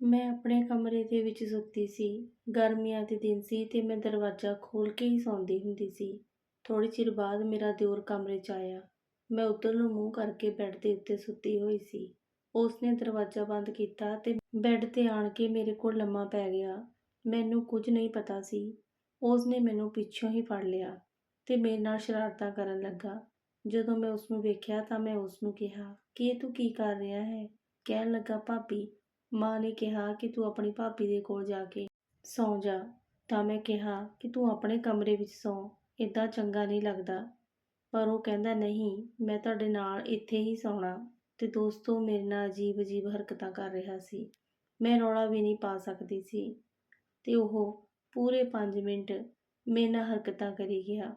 ਮੈਂ ਆਪਣੇ ਕਮਰੇ ਦੇ ਵਿੱਚ ਸੁੱਤੀ ਸੀ। ਗਰਮੀਆਂ ਦੇ ਦਿਨ ਸੀ ਤੇ ਮੈਂ ਦਰਵਾਜ਼ਾ ਖੋਲ੍ਹ ਕੇ ਹੀ ਸੌਂਦੀ ਹੁੰਦੀ ਸੀ। ਥੋੜ੍ਹੇ ਚਿਰ ਬਾਅਦ ਮੇਰਾ ਦਿਓਰ ਕਮਰੇ 'ਚ ਆਇਆ। ਮੈਂ ਉੱਧਰ ਨੂੰ ਮੂੰਹ ਕਰਕੇ ਬੈੱਡ ਦੇ ਉੱਤੇ ਸੁੱਤੀ ਹੋਈ ਸੀ। ਉਸਨੇ ਦਰਵਾਜ਼ਾ ਬੰਦ ਕੀਤਾ ਤੇ ਬੈੱਡ ਤੇ ਆਣ ਕੇ ਮੇਰੇ ਕੋਲ ਲੰਮਾ ਪੈ ਗਿਆ। ਮੈਨੂੰ ਕੁਝ ਨਹੀਂ ਪਤਾ ਸੀ। ਉਸਨੇ ਮੈਨੂੰ ਪਿੱਛੋਂ ਹੀ ਫੜ ਲਿਆ ਤੇ ਮੇਰੇ ਨਾਲ ਸ਼ਰਾਰਤਾਂ ਕਰਨ ਲੱਗਾ। ਜਦੋਂ ਮੈਂ ਉਸ ਨੂੰ ਵੇਖਿਆ ਤਾਂ ਮੈਂ ਉਸ ਨੂੰ ਕਿਹਾ, ਕਿ ਤੂੰ ਕੀ ਕਰ ਰਿਹਾ ਹੈ? ਕਹਿਣ ਲੱਗਾ, ਭਾਬੀ ਮਾਂ ਨੇ ਕਿਹਾ ਕਿ ਤੂੰ ਆਪਣੀ ਭਾਬੀ ਦੇ ਕੋਲ ਜਾ ਕੇ ਸੌਂ ਜਾ। ਤਾਂ ਮੈਂ ਕਿਹਾ ਕਿ ਤੂੰ ਆਪਣੇ ਕਮਰੇ ਵਿੱਚ ਸੌਂ ਇਦਾਂ ਚੰਗਾ ਨਹੀਂ ਲੱਗਦਾ। ਪਰ ਉਹ ਕਹਿੰਦਾ, ਨਹੀਂ, ਮੈਂ ਤੁਹਾਡੇ ਨਾਲ ਇੱਥੇ ਹੀ ਸੌਣਾ। ਤੇ ਦੋਸਤੋ, ਮੇਰੇ ਨਾਲ ਅਜੀਬ ਅਜੀਬ ਹਰਕਤਾਂ ਕਰ ਰਿਹਾ ਸੀ। ਮੈਂ ਰੌਲਾ ਵੀ ਨਹੀਂ ਪਾ ਸਕਦੀ ਸੀ। ਤੇ ਉਹ ਪੂਰੇ 5 ਮਿੰਟ ਮੇਰੇ ਨਾਲ ਹਰਕਤਾਂ ਕਰੀ ਗਿਆ।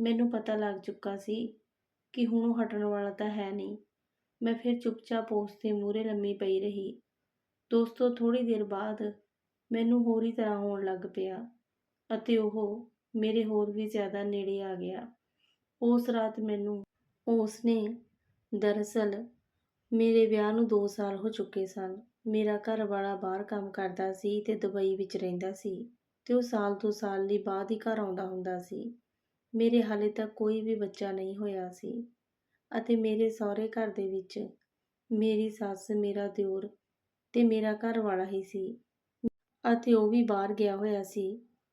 ਮੈਨੂੰ ਪਤਾ ਲੱਗ ਚੁੱਕਾ ਸੀ ਕਿ ਹੁਣ ਉਹ ਹਟਣ ਵਾਲਾ ਤਾਂ ਹੈ ਨਹੀਂ। ਮੈਂ ਫਿਰ ਚੁੱਪਚਾਪ ਉਸ ਦੇ ਮੂਹਰੇ ਲੰਮੀ ਪਈ ਰਹੀ। ਦੋਸਤੋ ਥੋੜੀ ਦੇਰ ਬਾਅਦ ਮੈਨੂੰ ਹੋਰ ਹੀ ਤਰ੍ਹਾਂ ਹੋਣ ਲੱਗ ਪਿਆ ਅਤੇ ਉਹ ਮੇਰੇ ਹੋਰ ਵੀ ਜ਼ਿਆਦਾ ਨੇੜੇ ਆ ਗਿਆ। ਉਸ ਰਾਤ ਮੈਨੂੰ ਉਸ ਨੇ ਦਰਅਸਲ ਮੇਰੇ ਵਿਆਹ ਨੂੰ 2 ਸਾਲ ਹੋ ਚੁੱਕੇ ਸਨ। ਮੇਰਾ ਘਰ ਵਾਲਾ ਬਾਹਰ ਕੰਮ ਕਰਦਾ ਸੀ ਤੇ ਦੁਬਈ ਵਿੱਚ ਰਹਿੰਦਾ ਸੀ ਤੇ ਉਹ ਸਾਲ ਤੋਂ ਸਾਲ ਲਈ ਬਾਅਦ ਹੀ ਘਰ ਆਉਂਦਾ ਹੁੰਦਾ ਸੀ। ਮੇਰੇ ਹਾਲੇ ਤੱਕ ਕੋਈ ਵੀ ਬੱਚਾ ਨਹੀਂ ਹੋਇਆ ਸੀ ਅਤੇ ਮੇਰੇ ਸਹੁਰੇ ਘਰ ਦੇ ਵਿੱਚ ਮੇਰੀ ਸੱਸ, ਮੇਰਾ ਦਿਓਰ ਤੇ ਮੇਰਾ ਘਰ ਵਾਲਾ ਹੀ ਸੀ। ਅਤੇ ਉਹ ਵੀ ਬਾਹਰ ਗਿਆ ਹੋਇਆ ਸੀ।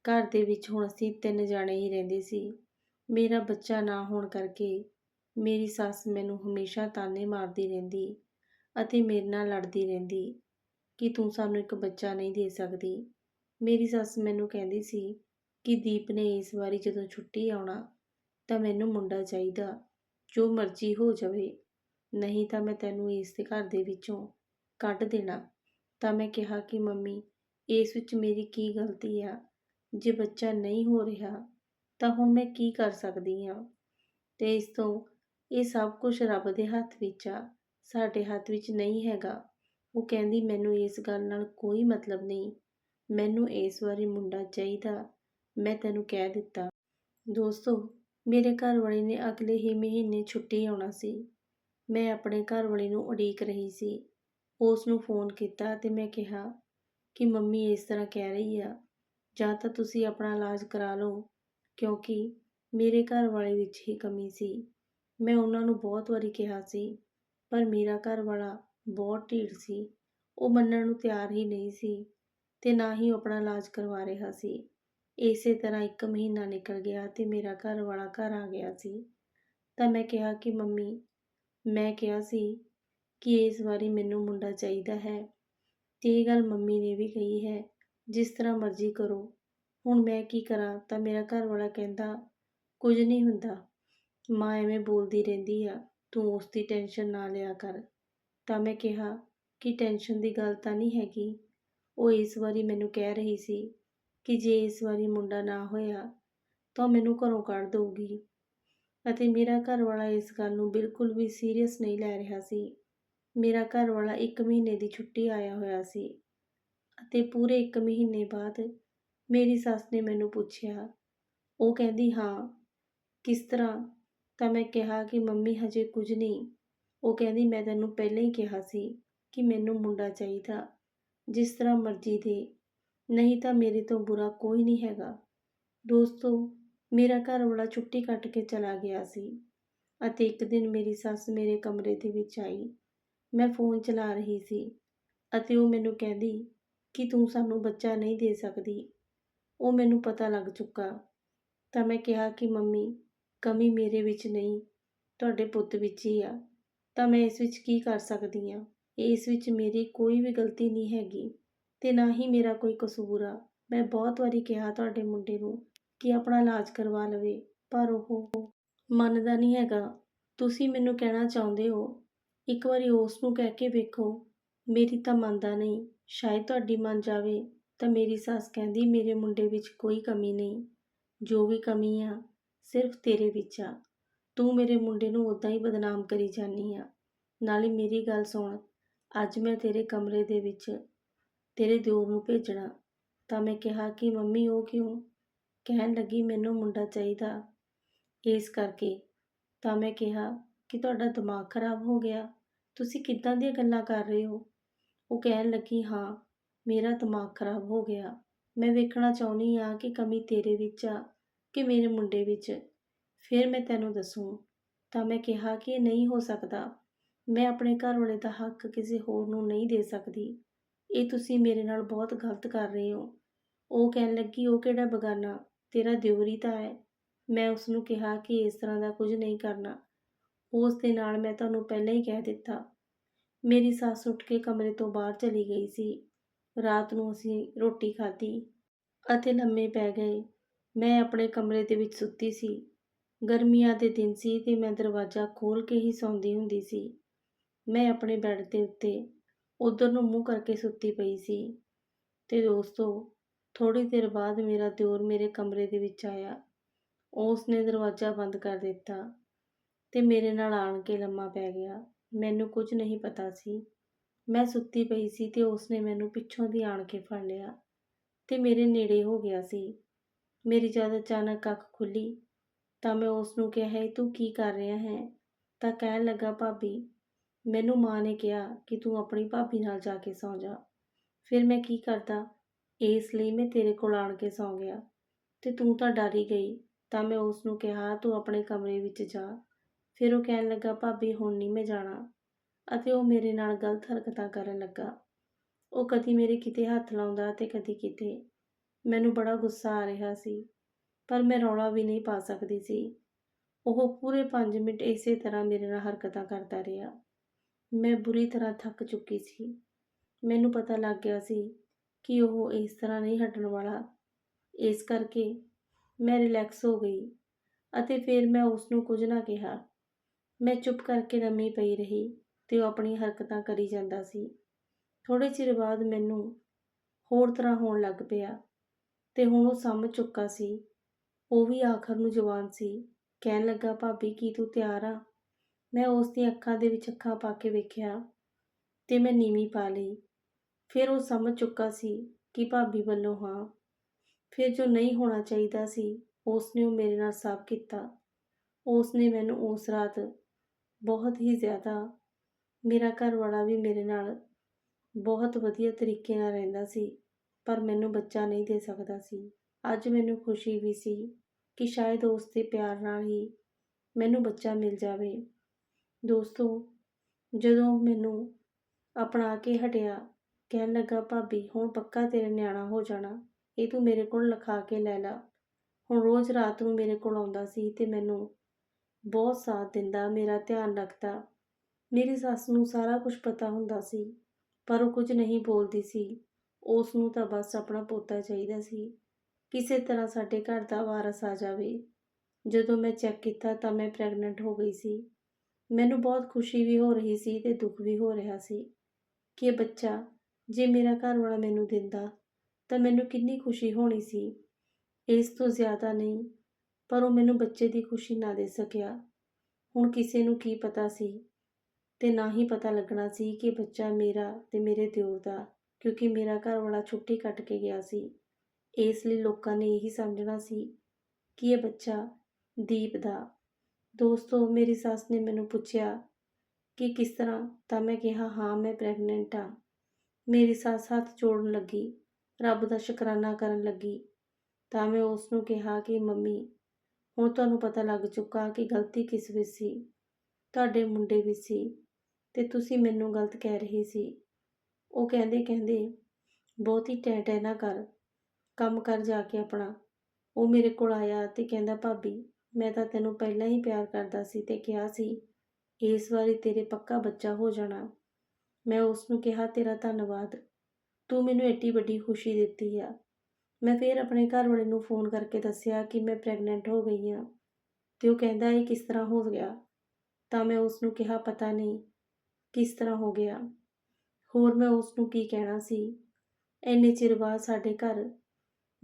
ਘਰ ਦੇ ਵਿੱਚ ਹੁਣ ਅਸੀਂ ਤਿੰਨ ਜਾਣੇ ਹੀ ਰਹਿੰਦੇ ਸੀ। ਮੇਰਾ ਬੱਚਾ ਨਾ ਹੋਣ ਕਰਕੇ ਮੇਰੀ ਸੱਸ ਮੈਨੂੰ ਹਮੇਸ਼ਾ ਤਾਨੇ ਮਾਰਦੀ ਰਹਿੰਦੀ ਅਤੇ ਮੇਰੇ ਨਾਲ ਲੜਦੀ ਰਹਿੰਦੀ ਕਿ ਤੂੰ ਸਾਨੂੰ ਇੱਕ ਬੱਚਾ ਨਹੀਂ ਦੇ ਸਕਦੀ। ਮੇਰੀ ਸੱਸ ਮੈਨੂੰ ਕਹਿੰਦੀ ਸੀ ਕਿ ਦੀਪ ਨੇ ਇਸ ਵਾਰੀ ਜਦੋਂ ਛੁੱਟੀ ਆਉਣਾ ਤਾਂ ਮੈਨੂੰ ਮੁੰਡਾ ਚਾਹੀਦਾ, ਜੋ ਮਰਜ਼ੀ ਹੋ ਜਾਵੇ। ਨਹੀਂ ਤਾਂ ਮੈਂ ਤੈਨੂੰ ਇਸ ਦੇ ਘਰ ਦੇ ਵਿੱਚੋਂ ਕੱਢ ਦੇਣਾ। ਤਾਂ ਮੈਂ ਕਿਹਾ ਕਿ ਮੰਮੀ, ਇਸ ਵਿੱਚ ਮੇਰੀ ਕੀ ਗਲਤੀ ਆ? ਜੇ ਬੱਚਾ ਨਹੀਂ ਹੋ ਰਿਹਾ, ਤਾਂ ਹੁਣ ਮੈਂ ਕੀ ਕਰ ਸਕਦੀ ਹਾਂ? ਤੇ ਇਸ ਤੋਂ ਇਹ ਸਭ ਕੁਝ ਰੱਬ ਦੇ ਹੱਥ ਵਿੱਚ ਆ। ਸਾਡੇ ਹੱਥ ਵਿੱਚ ਨਹੀਂ ਹੈਗਾ। ਉਹ ਕਹਿੰਦੀ, ਮੈਨੂੰ ਇਸ ਗੱਲ ਨਾਲ ਕੋਈ ਮਤਲਬ ਨਹੀਂ। ਮੈਨੂੰ ਇਸ ਵਾਰੀ ਮੁੰਡਾ ਚਾਹੀਦਾ। ਮੈਂ ਤੈਨੂੰ ਕਹਿ ਦਿੱਤਾ। ਦੋਸਤੋ, ਮੇਰੇ ਘਰ ਵਾਲੇ ਨੇ ਅਗਲੇ ਹੀ ਮਹੀਨੇ ਛੁੱਟੀ ਆਉਣਾ ਸੀ। ਮੈਂ ਆਪਣੇ ਘਰ ਵਾਲੇ ਨੂੰ ਉਡੀਕ ਰਹੀ ਸੀ। ਉਸ ਨੂੰ ਫੋਨ ਕੀਤਾ ਅਤੇ ਮੈਂ ਕਿਹਾ ਕਿ ਮੰਮੀ ਇਸ ਤਰ੍ਹਾਂ ਕਹਿ ਰਹੀ ਆ, ਜਾਂ ਤਾਂ ਤੁਸੀਂ ਆਪਣਾ ਇਲਾਜ ਕਰਾ ਲਓ, ਕਿਉਂਕਿ ਮੇਰੇ ਘਰ ਵਾਲੇ ਵਿੱਚ ਹੀ ਕਮੀ ਸੀ। ਮੈਂ ਉਹਨਾਂ ਨੂੰ ਬਹੁਤ ਵਾਰੀ ਕਿਹਾ ਸੀ, ਪਰ ਮੇਰਾ ਘਰ ਵਾਲਾ ਬਹੁਤ ਢੀਠ ਸੀ, ਉਹ ਮੰਨਣ ਨੂੰ ਤਿਆਰ ਹੀ ਨਹੀਂ ਸੀ ਅਤੇ ਨਾ ਹੀ ਉਹ ਆਪਣਾ ਇਲਾਜ ਕਰਵਾ ਰਿਹਾ ਸੀ। ਇਸੇ ਤਰ੍ਹਾਂ ਇੱਕ ਮਹੀਨਾ ਨਿਕਲ ਗਿਆ ਅਤੇ ਮੇਰਾ ਘਰ ਵਾਲਾ ਘਰ ਆ ਗਿਆ ਸੀ। ਤਾਂ ਮੈਂ ਕਿਹਾ ਕਿ ਮੰਮੀ, ਮੈਂ ਕਿਹਾ ਸੀ ਕਿ ਇਸ ਵਾਰੀ ਮੈਨੂੰ ਮੁੰਡਾ ਚਾਹੀਦਾ ਹੈ ਤੇ ਇਹ ਗੱਲ ਮੰਮੀ ਨੇ ਵੀ ਕਹੀ ਹੈ, ਜਿਸ ਤਰ੍ਹਾਂ ਮਰਜ਼ੀ ਕਰੋ। ਹੁਣ ਮੈਂ ਕੀ ਕਰਾਂ? ਤਾਂ ਮੇਰਾ ਘਰ ਵਾਲਾ ਕਹਿੰਦਾ, ਕੁਝ ਨਹੀਂ ਹੁੰਦਾ। ਮਾਂ ਐਵੇਂ ਬੋਲਦੀ ਰਹਿੰਦੀ ਆ, ਤੂੰ ਉਸ ਦੀ ਟੈਨਸ਼ਨ ਨਾ ਲਿਆ ਕਰ। ਤਾਂ ਮੈਂ ਕਿਹਾ, ਕਿ ਟੈਨਸ਼ਨ ਦੀ ਗੱਲ ਤਾਂ ਨਹੀਂ ਹੈਗੀ? ਉਹ ਇਸ ਵਾਰੀ ਮੈਨੂੰ ਕਹਿ ਰਹੀ ਸੀ ਕਿ ਜੇ ਇਸ ਵਾਰੀ ਮੁੰਡਾ ਨਾ ਹੋਇਆ, ਤਾਂ ਮੈਨੂੰ ਘਰੋਂ ਕੱਢ ਦਊਗੀ। ਅਤੇ ਮੇਰਾ ਘਰ ਵਾਲਾ ਇਸ ਗੱਲ ਨੂੰ ਬਿਲਕੁਲ ਵੀ ਸੀਰੀਅਸ ਨਹੀਂ ਲੈ ਰਿਹਾ ਸੀ। ਮੇਰਾ ਘਰ ਵਾਲਾ 1 ਮਹੀਨੇ ਦੀ ਛੁੱਟੀ ਆਇਆ ਹੋਇਆ ਸੀ ਅਤੇ ਪੂਰੇ ਇੱਕ ਮਹੀਨੇ ਬਾਅਦ ਮੇਰੀ ਸੱਸ ਨੇ ਮੈਨੂੰ ਪੁੱਛਿਆ, ਉਹ ਕਹਿੰਦੀ, ਹਾਂ, ਕਿਸ ਤਰ੍ਹਾਂ? ਤਾਂ ਮੈਂ ਕਿਹਾ ਕਿ, ਮੰਮੀ, ਹਜੇ ਕੁਝ ਨਹੀਂ। ਉਹ ਕਹਿੰਦੀ, ਮੈਂ ਤੈਨੂੰ ਪਹਿਲਾਂ ਹੀ ਕਿਹਾ ਸੀ ਕਿ ਮੈਨੂੰ ਮੁੰਡਾ ਚਾਹੀਦਾ, ਜਿਸ ਤਰ੍ਹਾਂ ਮਰਜ਼ੀ ਦੇ। ਨਹੀਂ ਤਾਂ ਮੇਰੇ ਤੋਂ ਬੁਰਾ ਕੋਈ ਨਹੀਂ ਹੈਗਾ। ਦੋਸਤੋ, ਮੇਰਾ ਘਰ ਵਾਲਾ ਛੁੱਟੀ ਕੱਟ ਕੇ ਚਲਾ ਗਿਆ ਸੀ ਅਤੇ ਇੱਕ ਦਿਨ ਮੇਰੀ ਸੱਸ ਮੇਰੇ ਕਮਰੇ ਦੇ ਵਿੱਚ ਆਈ। ਮੈਂ ਫੋਨ ਚਲਾ ਰਹੀ ਸੀ ਅਤੇ ਉਹ ਮੈਨੂੰ ਕਹਿੰਦੀ ਕਿ ਤੂੰ ਸਾਨੂੰ ਬੱਚਾ ਨਹੀਂ ਦੇ ਸਕਦੀ। ਉਹ ਮੈਨੂੰ ਪਤਾ ਲੱਗ ਚੁੱਕਾ। ਤਾਂ ਮੈਂ ਕਿਹਾ ਕਿ ਮੰਮੀ, ਕਮੀ ਮੇਰੇ ਵਿੱਚ ਨਹੀਂ, ਤੁਹਾਡੇ ਪੁੱਤ ਵਿੱਚ ਹੀ ਆ। ਤਾਂ ਮੈਂ ਇਸ ਵਿੱਚ ਕੀ ਕਰ ਸਕਦੀ ਹਾਂ? ਇਸ ਵਿੱਚ ਮੇਰੀ ਕੋਈ ਵੀ ਗਲਤੀ ਨਹੀਂ ਹੈਗੀ ਤੇ ਨਾ ਹੀ ਮੇਰਾ ਕੋਈ ਕਸੂਰ ਆ। ਮੈਂ ਬਹੁਤ ਵਾਰੀ ਕਿਹਾ ਤੁਹਾਡੇ ਮੁੰਡੇ ਨੂੰ ਕਿ ਆਪਣਾ ਇਲਾਜ ਕਰਵਾ ਲਵੇ, ਪਰ ਉਹ ਮੰਨਦਾ ਨਹੀਂ ਹੈਗਾ। ਤੁਸੀਂ ਮੈਨੂੰ ਕਹਿਣਾ ਚਾਹੁੰਦੇ ਹੋ ਇੱਕ ਵਾਰੀ ਉਸ ਨੂੰ ਕਹਿ ਕੇ ਵੇਖੋ, ਮੇਰੀ ਤਾਂ ਮੰਨਦਾ ਨਹੀਂ। ਸ਼ਾਇਦ ਤੁਹਾਡੀ ਮੰਨ ਜਾਵੇ ਤਾਂ ਮੇਰੀ ਸੱਸ ਕਹਿੰਦੀ ਮੇਰੇ ਮੁੰਡੇ ਵਿੱਚ ਕੋਈ ਕਮੀ ਨਹੀਂ। ਜੋ ਵੀ ਕਮੀ ਆ, ਸਿਰਫ ਤੇਰੇ ਵਿੱਚ ਆ। ਤੂੰ ਮੇਰੇ ਮੁੰਡੇ ਨੂੰ ਉਦਾਂ ਹੀ ਬਦਨਾਮ ਕਰੀ ਜਾਨੀ ਆ। ਨਾਲੇ ਮੇਰੀ ਗੱਲ ਸੁਣ, ਅੱਜ ਮੈਂ ਤੇਰੇ ਕਮਰੇ ਦੇ ਵਿੱਚ ਤੇਰੇ ਦਿਓਰ ਨੂੰ ਭੇਜਣਾ। ਤਾਂ ਮੈਂ ਕਿਹਾ ਕਿ, ਮੰਮੀ, ਉਹ ਕਿਉਂ ਕਹਿਣ ਲੱਗੀ ਮੈਨੂੰ ਮੁੰਡਾ ਚਾਹੀਦਾ? ਇਸ ਕਰਕੇ ਤਾਂ ਮੈਂ ਕਿਹਾ ਕਿ ਤੁਹਾਡਾ ਦਿਮਾਗ ਖਰਾਬ ਹੋ ਗਿਆ। ਤੁਸੀਂ ਕਿੱਦਾਂ ਦੀਆਂ ਗੱਲਾਂ ਕਰ ਰਹੇ ਹੋ? ਉਹ ਕਹਿਣ ਲੱਗੀ, ਹਾਂ, ਮੇਰਾ ਦਿਮਾਗ ਖਰਾਬ ਹੋ ਗਿਆ। ਮੈਂ ਵੇਖਣਾ ਚਾਹੁੰਦੀ ਆ ਕਿ ਕਮੀ ਤੇਰੇ ਵਿੱਚ ਆ ਕਿ ਮੇਰੇ ਮੁੰਡੇ ਵਿੱਚ। ਫਿਰ ਮੈਂ ਤੈਨੂੰ ਦੱਸੂ। ਤਾਂ ਮੈਂ ਕਿਹਾ ਕਿ ਇਹ ਨਹੀਂ ਹੋ ਸਕਦਾ। ਮੈਂ ਆਪਣੇ ਘਰ ਵਾਲੇ ਦਾ ਹੱਕ ਕਿਸੇ ਹੋਰ ਨੂੰ ਨਹੀਂ ਦੇ ਸਕਦੀ। ਇਹ ਤੁਸੀਂ ਮੇਰੇ ਨਾਲ ਬਹੁਤ ਗਲਤ ਕਰ ਰਹੇ ਹੋ। ਉਹ ਕਹਿਣ ਲੱਗੀ, ਉਹ ਕਿਹੜਾ ਬਗਾਨਾ? ਤੇਰਾ ਦਿਓਰ ਤਾਂ ਹੈ। ਮੈਂ ਉਸ ਨੂੰ ਕਿਹਾ ਕਿ ਇਸ ਤਰ੍ਹਾਂ ਦਾ ਕੁਝ ਨਹੀਂ ਕਰਨਾ। ਉਸ ਦੇ ਨਾਲ ਮੈਂ ਤੁਹਾਨੂੰ ਪਹਿਲਾਂ ਹੀ ਕਹਿ ਦਿੱਤਾ। ਮੇਰੀ ਸੱਸ ਉੱਠ ਕੇ ਕਮਰੇ ਤੋਂ ਬਾਹਰ ਚਲੀ ਗਈ ਸੀ। ਰਾਤ ਨੂੰ ਅਸੀਂ ਰੋਟੀ ਖਾਧੀ ਅਤੇ ਲੰਮੇ ਪੈ ਗਏ। ਮੈਂ ਆਪਣੇ ਕਮਰੇ ਦੇ ਵਿੱਚ ਸੁੱਤੀ ਸੀ। ਗਰਮੀਆਂ ਦੇ ਦਿਨ ਸੀ ਤੇ ਮੈਂ ਦਰਵਾਜ਼ਾ ਖੋਲ੍ਹ ਕੇ ਹੀ ਸੌਂਦੀ ਹੁੰਦੀ ਸੀ। ਮੈਂ ਆਪਣੇ ਬੈੱਡ ਦੇ ਉੱਤੇ ਉਧਰ ਨੂੰ ਮੂੰਹ ਕਰਕੇ ਸੁੱਤੀ ਪਈ ਸੀ ਤੇ ਦੋਸਤੋ ਥੋੜੀ ਦੇਰ ਬਾਅਦ ਮੇਰਾ ਦਿਓਰ ਮੇਰੇ ਕਮਰੇ ਦੇ ਵਿੱਚ ਆਇਆ। ਉਸ ਨੇ ਦਰਵਾਜ਼ਾ ਬੰਦ ਕਰ ਦਿੱਤਾ। ਤੇ ਮੇਰੇ ਨਾਲ ਆਣ ਕੇ ਲੰਮਾ ਪੈ ਗਿਆ। ਮੈਨੂੰ ਕੁਝ ਨਹੀਂ ਪਤਾ ਸੀ। ਮੈਂ ਸੁੱਤੀ ਪਈ ਸੀ ਤੇ ਉਸਨੇ ਮੈਨੂੰ ਪਿੱਛੋਂ ਦੀ ਆਣ ਕੇ ਫੜ ਲਿਆ ਤੇ ਮੇਰੇ ਨੇੜੇ ਹੋ ਗਿਆ ਸੀ। ਮੇਰੀ ਜਦ ਅਚਾਨਕ ਅੱਖ ਖੁੱਲੀ ਤਾਂ ਮੈਂ ਉਸ ਨੂੰ ਕਿਹਾ ਤੂੰ ਕੀ ਕਰ ਰਿਹਾ ਹੈ? ਤਾਂ ਕਹਿਣ ਲੱਗਾ, ਭਾਬੀ, ਮੈਨੂੰ ਮਾਂ ਨੇ ਕਿਹਾ ਕਿ ਤੂੰ ਆਪਣੀ ਭਾਬੀ ਨਾਲ ਜਾ ਕੇ ਸੌਂ ਜਾ। ਫਿਰ ਮੈਂ ਕੀ ਕਰਦਾ? ਇਸ ਲਈ ਮੈਂ ਤੇਰੇ ਕੋਲ ਆਣ ਕੇ ਸੌਂ ਗਿਆ ਤੇ ਤੂੰ ਤਾਂ ਡਰ ਹੀ ਗਈ। ਤਾਂ ਮੈਂ ਉਸ ਨੂੰ ਕਿਹਾ, ਤੂੰ ਆਪਣੇ ਕਮਰੇ ਵਿੱਚ ਜਾ। ਫਿਰ ਉਹ ਕਹਿਣ ਲੱਗਾ, ਭਾਬੀ, ਹੁਣ ਨਹੀਂ ਮੈਂ ਜਾਣਾ। ਅਤੇ ਉਹ ਮੇਰੇ ਨਾਲ ਗਲਤ ਹਰਕਤਾਂ ਕਰਨ ਲੱਗਾ। ਉਹ ਕਦੀ ਮੇਰੇ ਕਿਤੇ ਹੱਥ ਲਾਉਂਦਾ ਤੇ ਕਦੀ ਕਿਤੇ। ਮੈਨੂੰ ਬੜਾ ਗੁੱਸਾ ਆ ਰਿਹਾ ਸੀ, ਪਰ ਮੈਂ ਰੌਲਾ ਵੀ ਨਹੀਂ ਪਾ ਸਕਦੀ ਸੀ। ਉਹ ਪੂਰੇ 5 ਮਿੰਟ ਇਸੇ ਤਰ੍ਹਾਂ ਮੇਰੇ ਨਾਲ ਹਰਕਤਾਂ ਕਰਦਾ ਰਿਹਾ। ਮੈਂ ਬੁਰੀ ਤਰ੍ਹਾਂ ਥੱਕ ਚੁੱਕੀ ਸੀ। ਮੈਨੂੰ ਪਤਾ ਲੱਗ ਗਿਆ ਸੀ ਕਿ ਉਹ ਇਸ ਤਰ੍ਹਾਂ ਨਹੀਂ ਹਟਣ ਵਾਲਾ। ਇਸ ਕਰਕੇ ਮੈਂ ਰਿਲੈਕਸ ਹੋ ਗਈ ਅਤੇ ਫਿਰ ਮੈਂ ਉਸ ਨੂੰ ਕੁਝ ਨਾ ਕਿਹਾ। ਮੈਂ ਚੁੱਪ ਕਰਕੇ ਲੰਮੀ ਪਈ ਰਹੀ ਤੇ ਉਹ ਆਪਣੀ ਹਰਕਤਾਂ ਕਰੀ ਜਾਂਦਾ ਸੀ। ਥੋੜੇ ਚਿਰ ਬਾਅਦ ਮੈਨੂੰ ਹੋਰ ਤਰ੍ਹਾਂ ਹੋਣ ਲੱਗ ਪਿਆ ਤੇ ਹੁਣ ਉਹ ਸਮਝ ਚੁੱਕਾ ਸੀ। ਉਹ ਵੀ ਆਖਰ ਨੂੰ ਜਵਾਨ ਸੀ। ਕਹਿਣ ਲੱਗਾ, ਭਾਬੀ, ਕੀ ਤੂੰ ਤਿਆਰ ਆ? ਮੈਂ ਉਸ ਦੀਆਂ ਅੱਖਾਂ ਦੇ ਵਿੱਚ ਅੱਖਾਂ ਪਾ ਕੇ ਵੇਖਿਆ ਤੇ ਮੈਂ ਨੀਵੀਂ ਪਾ ਲਈ। ਫਿਰ ਉਹ ਸਮਝ ਚੁੱਕਾ ਸੀ ਕਿ ਭਾਬੀ ਵੱਲੋਂ ਹਾਂ। ਫਿਰ ਜੋ ਨਹੀਂ ਹੋਣਾ ਚਾਹੀਦਾ ਸੀ ਉਸ ਨੇ ਉਹ ਮੇਰੇ ਨਾਲ ਸਾਫ਼ ਕੀਤਾ। ਉਸ ਨੇ ਮੈਨੂੰ ਉਸ ਰਾਤ ਬਹੁਤ ਹੀ ਜ਼ਿਆਦਾ ਮੇਰਾ ਘਰ ਵਾਲਾ ਵੀ ਮੇਰੇ ਨਾਲ ਬਹੁਤ ਵਧੀਆ ਤਰੀਕੇ ਨਾਲ ਰਹਿੰਦਾ ਸੀ, ਪਰ ਮੈਨੂੰ ਬੱਚਾ ਨਹੀਂ ਦੇ ਸਕਦਾ ਸੀ। ਅੱਜ ਮੈਨੂੰ ਖੁਸ਼ੀ ਵੀ ਸੀ ਕਿ ਸ਼ਾਇਦ ਉਸ ਦੇ ਪਿਆਰ ਨਾਲ ਹੀ ਮੈਨੂੰ ਬੱਚਾ ਮਿਲ ਜਾਵੇ। ਦੋਸਤੋ, ਜਦੋਂ ਮੈਨੂੰ ਆਪਣਾ ਕੇ ਹਟਿਆ, ਕਹਿਣ ਲੱਗਾ, ਭਾਬੀ, ਹੁਣ ਪੱਕਾ ਤੇਰੇ ਨਿਆਣਾ ਹੋ ਜਾਣਾ, ਇਹ ਤੂੰ ਮੇਰੇ ਕੋਲ ਲਿਖਾ ਕੇ ਲੈ ਲਾ। ਹੁਣ ਰੋਜ਼ ਰਾਤ ਨੂੰ ਮੇਰੇ ਕੋਲ ਆਉਂਦਾ ਸੀ ਤੇ ਮੈਨੂੰ ਬਹੁਤ ਸਾਥ ਦਿੰਦਾ, ਮੇਰਾ ਧਿਆਨ ਰੱਖਦਾ। ਮੇਰੀ ਸੱਸ ਨੂੰ ਸਾਰਾ ਕੁਝ ਪਤਾ ਹੁੰਦਾ ਸੀ, ਪਰ ਉਹ ਕੁਝ ਨਹੀਂ ਬੋਲਦੀ ਸੀ। ਉਸ ਨੂੰ ਤਾਂ ਬਸ ਆਪਣਾ ਪੋਤਾ ਚਾਹੀਦਾ ਸੀ। ਕਿਸੇ ਤਰ੍ਹਾਂ ਸਾਡੇ ਘਰ ਦਾ ਵਾਰਸ ਆ ਜਾਵੇ। ਜਦੋਂ ਮੈਂ ਚੈੱਕ ਕੀਤਾ ਤਾਂ ਮੈਂ ਪ੍ਰੈਗਨੈਂਟ ਹੋ ਗਈ ਸੀ। ਮੈਨੂੰ ਬਹੁਤ ਖੁਸ਼ੀ ਵੀ ਹੋ ਰਹੀ ਸੀ ਤੇ ਦੁੱਖ ਵੀ ਹੋ ਰਿਹਾ ਸੀ ਕਿ ਇਹ ਬੱਚਾ, ਜੇ ਮੇਰਾ ਘਰ ਵਾਲਾ ਮੈਨੂੰ ਦਿੰਦਾ ਤਾਂ ਮੈਨੂੰ ਕਿੰਨੀ ਖੁਸ਼ੀ ਹੋਣੀ ਸੀ। ਇਸ ਤੋਂ ਜ਼ਿਆਦਾ ਨਹੀਂ ਪਰ ਉਹ ਮੈਨੂੰ ਬੱਚੇ ਦੀ ਖੁਸ਼ੀ ਨਾ ਦੇ ਸਕਿਆ। ਹੁਣ ਕਿਸੇ ਨੂੰ ਕੀ ਪਤਾ ਸੀ ਤੇ ਨਾ ਹੀ ਪਤਾ ਲੱਗਣਾ ਸੀ ਕਿ ਬੱਚਾ ਮੇਰਾ ਤੇ ਮੇਰੇ ਦਿਓਰ ਦਾ, ਕਿਉਂਕਿ ਮੇਰਾ ਘਰ ਵਾਲਾ ਛੁੱਟੀ ਕੱਟ ਕੇ ਗਿਆ ਸੀ। ਇਸ ਲਈ ਲੋਕਾਂ ਨੇ ਇਹੀ ਸਮਝਣਾ ਸੀ ਕਿ ਇਹ ਬੱਚਾ ਦੀਪ ਦਾ। ਦੋਸਤੋ, ਮੇਰੀ ਸੱਸ ਨੇ ਮੈਨੂੰ ਪੁੱਛਿਆ ਕਿ ਕਿਸ ਤਰ੍ਹਾਂ? ਤਾਂ ਮੈਂ ਕਿਹਾ, ਹਾਂ, ਮੈਂ ਪ੍ਰੈਗਨੈਂਟ ਆ ਮੇਰੀ ਸੱਸ ਹੱਥ ਜੋੜਨ ਲੱਗੀ, ਰੱਬ ਦਾ ਸ਼ੁਕਰਾਨਾ ਕਰਨ ਲੱਗੀ। ਤਾਂ ਮੈਂ ਉਸ ਨੂੰ ਕਿਹਾ ਕਿ, ਮੰਮੀ ਹੁਣ ਤੁਹਾਨੂੰ ਪਤਾ ਲੱਗ ਚੁੱਕਾ ਕਿ ਗਲਤੀ ਕਿਸ ਵਿੱਚ ਸੀ? ਤੁਹਾਡੇ ਮੁੰਡੇ ਵਿੱਚ ਸੀ ਤੇ ਤੁਸੀਂ ਮੈਨੂੰ ਗਲਤ ਕਹਿ ਰਹੇ ਸੀ। ਉਹ ਕਹਿੰਦੇ ਕਹਿੰਦੇ, ਬਹੁਤੀ ਟੈ ਟੈ ਨਾ ਕਰ, ਕੰਮ ਕਰ ਜਾ ਕੇ ਆਪਣਾ। ਉਹ ਮੇਰੇ ਕੋਲ ਆਇਆ ਤੇ ਕਹਿੰਦਾ, ਭਾਬੀ, ਮੈਂ ਤਾਂ ਤੈਨੂੰ ਪਹਿਲਾਂ ਹੀ ਪਿਆਰ ਕਰਦਾ ਸੀ ਤੇ ਕਿਹਾ ਸੀ, ਇਸ ਵਾਰੀ ਤੇਰੇ ਪੱਕਾ ਬੱਚਾ ਹੋ ਜਾਣਾ। ਮੈਂ ਉਸ ਨੂੰ ਕਿਹਾ, ਤੇਰਾ ਧੰਨਵਾਦ। ਤੂੰ ਮੈਨੂੰ ਐਡੀ ਵੱਡੀ ਖੁਸ਼ੀ ਦਿੱਤੀ ਆ। ਮੈਂ ਫਿਰ ਆਪਣੇ ਘਰ ਵਾਲੇ ਨੂੰ ਫੋਨ ਕਰਕੇ ਦੱਸਿਆ ਕਿ ਮੈਂ ਪ੍ਰੈਗਨੈਂਟ ਹੋ ਗਈ ਹਾਂ ਤੇ ਉਹ ਕਹਿੰਦਾ ਇਹ ਕਿਸ ਤਰ੍ਹਾਂ ਹੋ ਗਿਆ? ਤਾਂ ਮੈਂ ਉਸ ਨੂੰ ਕਿਹਾ, ਪਤਾ ਨਹੀਂ ਕਿਸ ਤਰ੍ਹਾਂ ਹੋ ਗਿਆ। ਹੋਰ ਮੈਂ ਉਸ ਨੂੰ ਕੀ ਕਹਿਣਾ ਸੀ? ਇੰਨੇ ਚਿਰ ਬਾਅਦ ਸਾਡੇ ਘਰ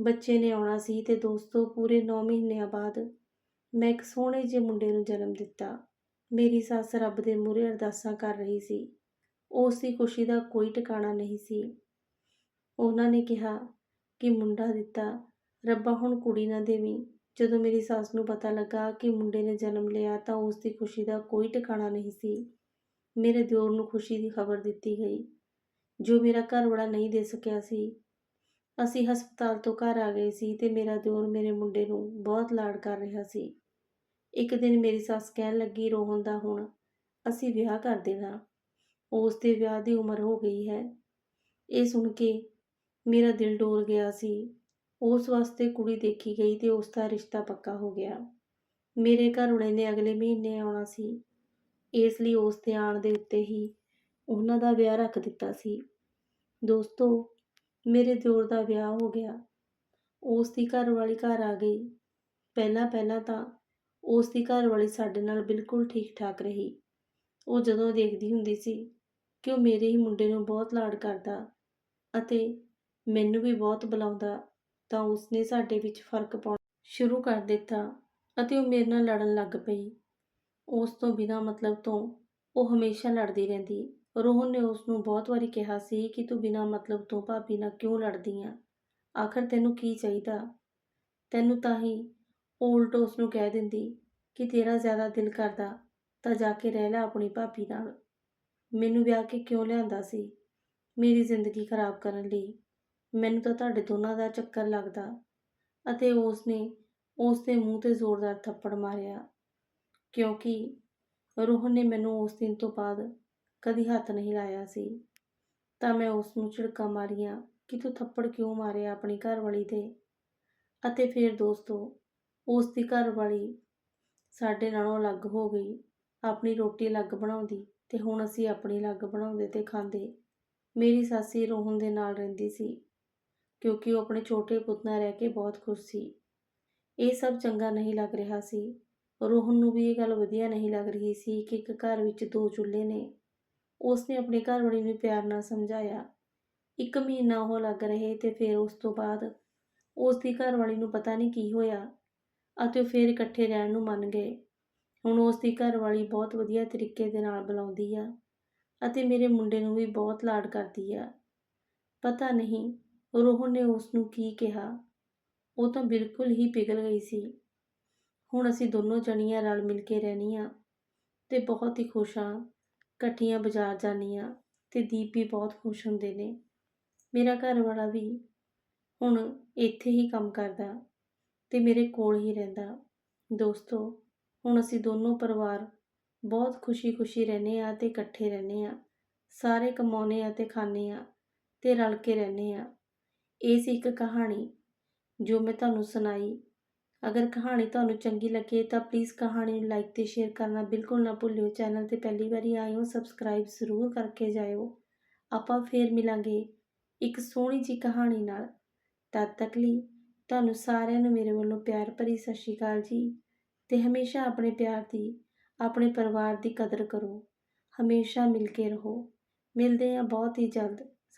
ਬੱਚੇ ਨੇ ਆਉਣਾ ਸੀ ਤੇ ਦੋਸਤੋ, ਪੂਰੇ 9 ਮਹੀਨਿਆਂ ਬਾਅਦ ਮੈਂ ਇੱਕ ਸੋਹਣੇ ਜਿਹੇ ਮੁੰਡੇ ਨੂੰ ਜਨਮ ਦਿੱਤਾ। ਮੇਰੀ ਸੱਸ ਰੱਬ ਦੇ ਮੂਹਰੇ ਅਰਦਾਸਾਂ ਕਰ ਰਹੀ ਸੀ। ਉਸ ਦੀ ਖੁਸ਼ੀ ਦਾ ਕੋਈ ਟਿਕਾਣਾ ਨਹੀਂ ਸੀ। ਉਹਨਾਂ ਨੇ ਕਿਹਾ ਕਿ ਮੁੰਡਾ ਦਿੱਤਾ, ਰੱਬਾ ਹੁਣ ਕੁੜੀ ਨਾ ਦੇਵੀਂ। ਜਦੋਂ ਮੇਰੀ ਸੱਸ ਨੂੰ ਪਤਾ ਲੱਗਾ ਕਿ ਮੁੰਡੇ ਨੇ ਜਨਮ ਲਿਆ ਤਾਂ ਉਸ ਦੀ ਖੁਸ਼ੀ ਦਾ ਕੋਈ ਟਿਕਾਣਾ ਨਹੀਂ ਸੀ। ਮੇਰੇ ਦਿਓਰ ਨੂੰ ਖੁਸ਼ੀ ਦੀ ਖਬਰ ਦਿੱਤੀ ਗਈ, ਜੋ ਮੇਰਾ ਘਰ ਵਾਲਾ ਨਹੀਂ ਦੇ ਸਕਿਆ ਸੀ। ਅਸੀਂ ਹਸਪਤਾਲ ਤੋਂ ਘਰ ਆ ਗਏ ਸੀ ਤੇ ਮੇਰਾ ਦਿਓਰ ਮੇਰੇ ਮੁੰਡੇ ਨੂੰ ਬਹੁਤ ਲਾਡ ਕਰ ਰਿਹਾ ਸੀ। ਇੱਕ ਦਿਨ ਮੇਰੀ ਸੱਸ ਕਹਿਣ ਲੱਗੀ, ਰੋਹਨ ਦਾ ਹੁਣ ਅਸੀਂ ਵਿਆਹ ਕਰ ਦੇਣਾ। ਉਸ ਦੇ ਵਿਆਹ ਦੀ ਉਮਰ ਹੋ ਗਈ ਹੈ। ਇਹ ਸੁਣ ਕੇ ਮੇਰਾ ਦਿਲ ਡੋਲ ਗਿਆ ਸੀ। ਉਸ ਵਾਸਤੇ ਕੁੜੀ ਦੇਖੀ ਗਈ ਤੇ ਉਸ ਦਾ ਰਿਸ਼ਤਾ ਪੱਕਾ ਹੋ ਗਿਆ। ਮੇਰੇ ਘਰ ਵਾਲੇ ਨੇ ਅਗਲੇ ਮਹੀਨੇ ਆਉਣਾ ਸੀ। ਇਸ ਲਈ ਉਸ ਦੇ ਆਉਣ ਦੇ ਉੱਤੇ ਹੀ ਉਹਨਾਂ ਦਾ ਵਿਆਹ ਰੱਖ ਦਿੱਤਾ ਸੀ। ਦੋਸਤੋ, ਮੇਰੇ ਦਿਓਰ ਦਾ ਵਿਆਹ ਹੋ ਗਿਆ। ਉਸ ਦੀ ਘਰ ਵਾਲੀ ਘਰ ਆ ਗਈ। ਪਹਿਲਾਂ ਪਹਿਲਾਂ ਤਾਂ ਉਸ ਦੀ ਘਰ ਵਾਲੀ ਸਾਡੇ ਨਾਲ ਬਿਲਕੁਲ ਠੀਕ ਠਾਕ ਰਹੀ। ਉਹ ਜਦੋਂ ਦੇਖਦੀ ਹੁੰਦੀ ਸੀ ਕਿ ਉਹ ਮੇਰੇ ਹੀ ਮੁੰਡੇ ਨੂੰ ਬਹੁਤ ਲਾਡ ਕਰਦਾ ਅਤੇ ਮੈਨੂੰ ਵੀ ਬਹੁਤ ਬੁਲਾਉਂਦਾ, ਤਾਂ ਉਸਨੇ ਸਾਡੇ ਵਿੱਚ ਫ਼ਰਕ ਪਾਉਣਾ ਸ਼ੁਰੂ ਕਰ ਦਿੱਤਾ ਅਤੇ ਉਹ ਮੇਰੇ ਨਾਲ ਲੜਨ ਲੱਗ ਪਈ। ਉਸ ਤੋਂ ਬਿਨਾਂ ਮਤਲਬ ਤੋਂ ਉਹ ਹਮੇਸ਼ਾ ਲੜਦੀ ਰਹਿੰਦੀ। ਰੋਹਨ ਨੇ ਉਸ ਨੂੰ ਬਹੁਤ ਵਾਰੀ ਕਿਹਾ ਸੀ ਕਿ ਤੂੰ ਬਿਨਾਂ ਮਤਲਬ ਤੋਂ ਭਾਬੀ ਨਾਲ ਕਿਉਂ ਲੜਦੀ ਆ? ਆਖਰ ਤੈਨੂੰ ਕੀ ਚਾਹੀਦਾ? ਤੈਨੂੰ ਤਾਂ ਹੀ ਉਲਟ ਉਸ ਨੂੰ ਕਹਿ ਦਿੰਦੀ ਕਿ ਤੇਰਾ ਜ਼ਿਆਦਾ ਦਿਲ ਕਰਦਾ ਤਾਂ ਜਾ ਕੇ ਰਹਿ ਲੈ ਆਪਣੀ ਭਾਬੀ ਨਾਲ। ਮੈਨੂੰ ਵਿਆਹ ਕੇ ਕਿਉਂ ਲਿਆਂਦਾ ਸੀ? ਮੇਰੀ ਜ਼ਿੰਦਗੀ ਖਰਾਬ ਕਰਨ ਲਈ। ਮੈਨੂੰ ਤਾਂ ਤੁਹਾਡੇ ਦੋਨਾਂ ਦਾ ਚੱਕਰ ਲੱਗਦਾ। ਅਤੇ ਉਸ ਨੇ ਉਸ ਦੇ ਮੂੰਹ ਤੇ ਜ਼ੋਰਦਾਰ ਥੱਪੜ ਮਾਰਿਆ, ਕਿਉਂਕਿ ਰੋਹਨ ਨੇ ਮੈਨੂੰ ਉਸ ਦਿਨ ਤੋਂ ਬਾਅਦ ਕਦੀ ਹੱਥ ਨਹੀਂ ਲਾਇਆ ਸੀ। ਤਾਂ ਮੈਂ ਉਸ ਨੂੰ ਝਿੜਕਾ ਮਾਰੀਆਂ, ਕਿ ਤੂੰ ਥੱਪੜ ਕਿਉਂ ਮਾਰਿਆ ਆਪਣੀ ਘਰਵਾਲੀ 'ਤੇ? ਅਤੇ ਫਿਰ ਦੋਸਤੋ ਉਸ ਦੀ ਘਰਵਾਲੀ ਸਾਡੇ ਨਾਲੋਂ ਅਲੱਗ ਹੋ ਗਈ। ਆਪਣੀ ਰੋਟੀ ਅਲੱਗ ਬਣਾਉਂਦੀ ਤੇ ਹੁਣ ਅਸੀਂ ਆਪਣੀ ਅਲੱਗ ਬਣਾਉਂਦੇ ਤੇ ਖਾਂਦੇ। ਮੇਰੀ ਸਾਸੀ ਰੋਹਨ ਦੇ ਨਾਲ ਰਹਿੰਦੀ ਸੀ। ਕਿਉਂਕਿ ਉਹ ਆਪਣੇ ਛੋਟੇ ਪੁੱਤ ਨਾਲ ਰਹਿ ਕੇ ਬਹੁਤ ਖੁਸ਼ ਸੀ। ਇਹ ਸਭ ਚੰਗਾ ਨਹੀਂ ਲੱਗ ਰਿਹਾ ਸੀ। ਰੋਹਨ ਨੂੰ ਵੀ ਇਹ ਗੱਲ ਵਧੀਆ ਨਹੀਂ ਲੱਗ ਰਹੀ ਸੀ ਕਿ ਇੱਕ ਘਰ ਵਿੱਚ ਦੋ ਚੁੱਲ੍ਹੇ ਨੇ। ਉਸ ਨੇ ਆਪਣੇ ਘਰ ਵਾਲੀ ਨੂੰ ਪਿਆਰ ਨਾਲ ਸਮਝਾਇਆ। ਇੱਕ ਮਹੀਨਾ ਉਹ ਲੱਗ ਰਹੇ ਤੇ ਫਿਰ ਉਸ ਤੋਂ ਬਾਅਦ ਉਸ ਦੀ ਘਰ ਵਾਲੀ ਨੂੰ ਪਤਾ ਨਹੀਂ ਕੀ ਹੋਇਆ ਅਤੇ ਉਹ ਫਿਰ ਇਕੱਠੇ ਰਹਿਣ ਨੂੰ ਮੰਨ ਗਏ। ਹੁਣ ਉਸ ਦੀ ਘਰ ਵਾਲੀ ਬਹੁਤ ਵਧੀਆ ਤਰੀਕੇ ਦੇ ਨਾਲ ਬੁਲਾਉਂਦੀ ਆ ਅਤੇ ਮੇਰੇ ਮੁੰਡੇ ਨੂੰ ਵੀ ਬਹੁਤ ਲਾਡ ਕਰਦੀ ਆ। ਪਤਾ ਨਹੀਂ ਰੋਹਨ ਨੇ ਉਸ ਨੂੰ ਕੀ ਕਿਹਾ? ਉਹ ਤਾਂ ਬਿਲਕੁਲ ਹੀ ਪਿਘਲ ਗਈ ਸੀ। ਹੁਣ ਅਸੀਂ ਦੋਨੋਂ ਜਣੀਆਂ ਰਲ ਮਿਲ ਕੇ ਰਹਿਣੀਆਂ ਤੇ ਬਹੁਤ ਹੀ ਖੁਸ਼ ਹਾਂ। ਇਕੱਠੀਆਂ ਬਾਜ਼ਾਰ ਜਾਂਦੀਆਂ ਤੇ ਦੀਪ ਵੀ ਬਹੁਤ ਖੁਸ਼ ਹੁੰਦੇ ਨੇ। ਮੇਰਾ ਘਰ ਵਾਲਾ ਵੀ ਹੁਣ ਇੱਥੇ ਹੀ ਕੰਮ ਕਰਦਾ ਤੇ ਮੇਰੇ ਕੋਲ ਹੀ ਰਹਿੰਦਾ। ਦੋਸਤੋ, ਹੁਣ ਅਸੀਂ ਦੋਨੋਂ ਪਰਿਵਾਰ ਬਹੁਤ ਖੁਸ਼ੀ-ਖੁਸ਼ੀ ਰਹਿੰਦੇ ਆ ਤੇ ਇਕੱਠੇ ਰਹਿੰਦੇ ਆ ਸਾਰੇ ਕਮਾਉਨੇ ਆ ਤੇ ਖਾਂਦੇ ਆ ਤੇ ਰਲ ਕੇ ਰਹਿੰਦੇ ਆ ਇਹ ਸੀ ਇੱਕ ਕਹਾਣੀ ਜੋ ਮੈਂ ਤੁਹਾਨੂੰ ਸੁਣਾਈ। ਅਗਰ ਕਹਾਣੀ ਤੁਹਾਨੂੰ ਚੰਗੀ ਲੱਗੇ ਤਾਂ ਪਲੀਜ਼ ਕਹਾਣੀ ਨੂੰ ਲਾਈਕ ਤੇ ਸ਼ੇਅਰ ਕਰਨਾ ਬਿਲਕੁਲ ਨਾ ਭੁੱਲਿਓ। ਚੈਨਲ ਤੇ ਪਹਿਲੀ ਵਾਰੀ ਆਏ ਹੋ ਸਬਸਕ੍ਰਾਈਬ ਜ਼ਰੂਰ ਕਰਕੇ ਜਾਇਓ। ਆਪਾਂ ਫੇਰ ਮਿਲਾਂਗੇ ਇੱਕ ਸੋਹਣੀ ਜੀ ਕਹਾਣੀ ਨਾਲ। ਤਦ ਤੱਕ ਲਈ ਤੁਹਾਨੂੰ ਸਾਰਿਆਂ ਨੂੰ ਮੇਰੇ ਵੱਲੋਂ ਪਿਆਰ ਭਰੀ ਸਤਿ ਸ਼੍ਰੀ ਅਕਾਲ ਜੀ ਤੇ ਹਮੇਸ਼ਾ ਆਪਣੇ ਪਿਆਰ ਦੀ, ਆਪਣੇ ਪਰਿਵਾਰ ਦੀ ਕਦਰ ਕਰੋ। ਹਮੇਸ਼ਾ ਮਿਲ ਕੇ ਰਹੋ। ਮਿਲਦੇ ਹਾਂ ਬਹੁਤ ਹੀ ਜਲਦ।